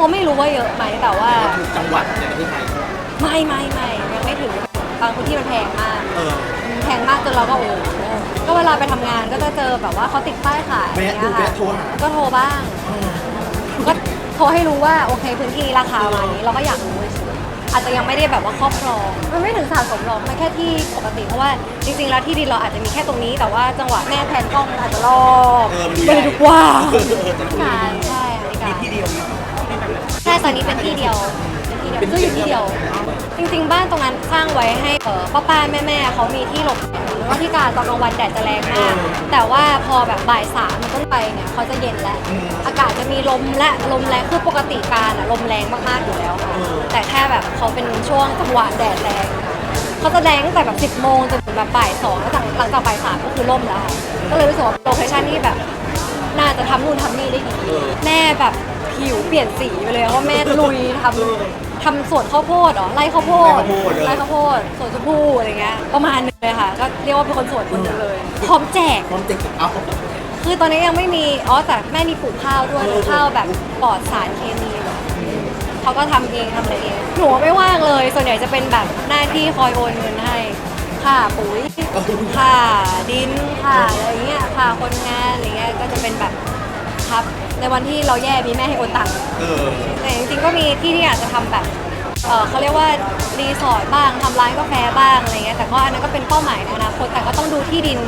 โมไม่รู้ว่าเยอะไหมแต่ว่าถูกจังหวัดในประเทศไทยไม่ไม่ไม่ยังไม่ถึงบางพื้นที่มันแพงมากเออแพงมากจนเราก็โอ้โหก็เวลาไปทำงานก็จะเจอแบบว่าเขาติดป้ายขายอย่างแวะดูเงี้ยค่ะแวะโทรหา ก็โทรบ้าง ก็โทรให้รู้ว่าโอเคพื้นที่ราคาประมาณนี้เราก็อยากรู้เฉยๆอาจจะยังไม่ได้แบบว่าครอบครองมันไม่ถึงสะสมหรอกมันแค่ที่ปกติเพราะว่าจริงๆแล้วที่ดินเราอาจจะมีแค่ตรงนี้ แต่ว่าจังหวะแม่แทนกล้องอาจจะรอบเออมันดูไปใหญ่ดูกว้างใช่ใช่อเมริก ตอนนี้เป็นที่เดียวเป็นที่เดียวซื้ออยู่ที่เดียว จริง ๆ บ้านตรงนั้นสร้างไว้ให้เออป้าป้าแม่แม่ๆเขามีที่หลบแดดหรือว่าที่การตอนกลางวันแดดจะแรงมาก แต่ว่าพอแบบบ่ายสามมันต้นไปเนี่ยเขาจะเย็นแล้ว อากาศจะมีลมและลมแรงคือปกติการอะลมแรงมากๆอยู่แล้วค่ะแต่แค่แบบเขาเป็นช่วงจังหวะแดดแรงเขาจะแรงตั้งแต่แบบ 10 โมงจนถึงแบบบ่ายสองแล้วหลังหลังจากบ่ายสามก็คือล่มแล้วค่ะก็เลยรู้สึกว่าโลเคชั่นนี่แบบ น่าจะทำนู่นทำนี่ได้ดี แม่แบบ ผิวเปลี่ยนสีไปเลยเพราะแม่ลุยทำทำสวนข้าวโพดเหรอไร่ข้าวโพดไร่ข้าวโพดสวนชมพู่อะไรเงี้ยประมาณนึงเลยค่ะ ก็เรียกว่าเป็นคนสวนคนหนึงเลยพร้อมแจกความเจ็บเอาคือตอนนี้ยังไม่มีอ๋อแต่แม่มีปลูกข้าวด้วยปลูกข้าวแบบปลอดสารเคมีแบบเขาก็ทำเองทำอะไรเองหนูไม่ว่างเลย ส่วนใหญ่จะเป็นแบบหน้าที่คอยโอนเงินให้ค่าปุ๋ยค่าดินค่าอะไรเงี้ยค่าคนงานอะไรเงี้ยก็จะเป็นแบบ ครับ ในวันที่เราแย่มีแม่ให้โอนตังค์เออแต่จริงๆก็มีที่ที่อยากจะทำแบบเออเขาเรียกว่ารีสอร์ทบ้างทำร้านกาแฟบ้างอะไรเงี้ยแต่ก็อันนั้นก็เป็นเป้าหมายในอนาคตแต่ก็ต้องดูที่ดิน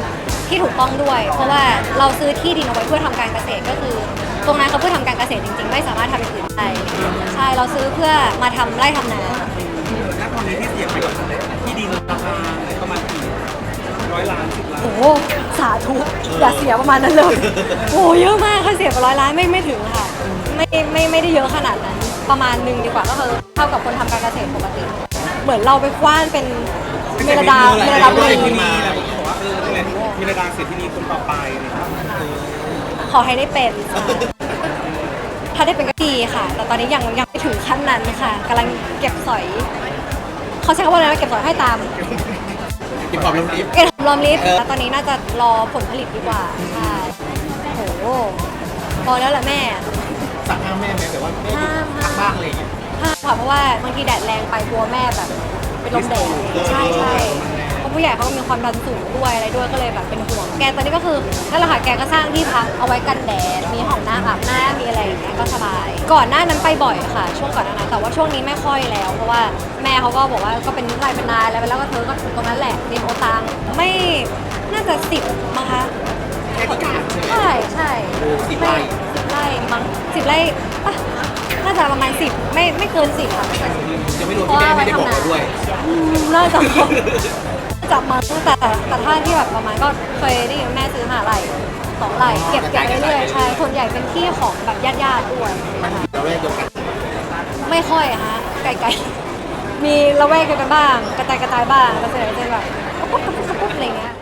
ที่ถูกต้องด้วย เพราะว่าเราซื้อที่ดินเอาไว้เพื่อทำการเกษตรก็คือ ตรงนั้นเขาเพื่อทำการเกษตรจริง ๆ ไม่สามารถทำอย่างอื่นได้ใช่เราซื้อเพื่อมาทำไร่ทำนา ณตอนนี้ที่เสียไปกับที่ดินราคาประมาณกี่ร้อยล้านสิบล้านโอ้โหสาธุ อย่าเสียประมาณนั้นเลยโอ้เยอะมากค่ะเสียไปร้อยล้านไม่ไม่ถึงค่ะ ไม่ไม่ไม่ได้เยอะขนาดนั้น ประมาณหนึ่งดีกว่าก็คือเท่ากับคนทำการเกษตรปกติ เหมือนเราไปคว้านเป็นเมลดาเมลดาบุเศรษฐีรีนีแหละผมบอกว่าเออนั่นแหละมีระดับเศรษฐีนีคนต่อไปเนี่ยขอให้ได้เป็นค่ะถ้าได้เป็นก็ดีค่ะ แต่ตอนนี้ยังยังไม่ถึงขั้นนั้นค่ะกำลังเก็บสอย เขาใช้คำว่าอะไรนะเก็บสอยให้ตามเก็บความลำลิบเก็บรอมริบเออ แล้วตอนนี้น่าจะรอผลผลิตดีกว่าใช่โหพอแล้วแหละแม่ สั่งห้ามแม่ไหมแต่ว่าแม่ห้าม พักบ้างอะไรอย่างเงี้ย ห้ามค่ะเพราะว่าบางทีแดดแรงไปกลัวแม่แบบเป็นลมแดดใช่ใช่เพราะ ผู้ใหญ่เขาก็มีความดันสูงด้วยอะไรด้วยก็เลยแบบเป็นห่วง แกตอนนี้ก็คือนั่นแหละค่ะแกก็สร้างที่พักเอาไว้กันแดด มีห้องน้ำอาบน้ำมีอะไรอย่างเงี้ยก็สบาย ก่อนหน้านั้นไปบ่อยค่ะ ช่วงก่อนหน้านั้นแต่ว่าช่วงนี้ไม่ค่อยแล้ว เพราะว่าแม่เขาก็บอกว่าก็เป็นรายเป็นนายแล้วแล้วก็เธอก็ตรงนั้นแหละริมโอตังไม่น่าจะสิบมั้งคะแค่พิการใช่ไหม ใช่ใช่โอ้สิบไร่ สิบไร่มั้งสิบไร่ปะน่าจะประมาณสิบไม่ไม่เกินสิบค่ะไม่เกินสิบจะไม่รวมที่แม่ไม่ได้บอกเราด้วย อืมน่าจะ จับมาตั้งแต่แต่ท่าที่แบบประมาณก็เคยได้ยินแม่ซื้อหาไหร่สองไหร่เก็บเก็บเรื่อยๆใช่ส่วนใหญ่เป็นที่ของแบบญาติๆด้วยมันเราแวกเดียวกันไม่ค่อยอะฮะไกลๆมีละแวกกันบ้าง กระจายกระจายบ้างแต่ส่วนใหญ่จะแบบปุ๊บปุ๊บปุ๊บปุ๊บอะไรเงี้ย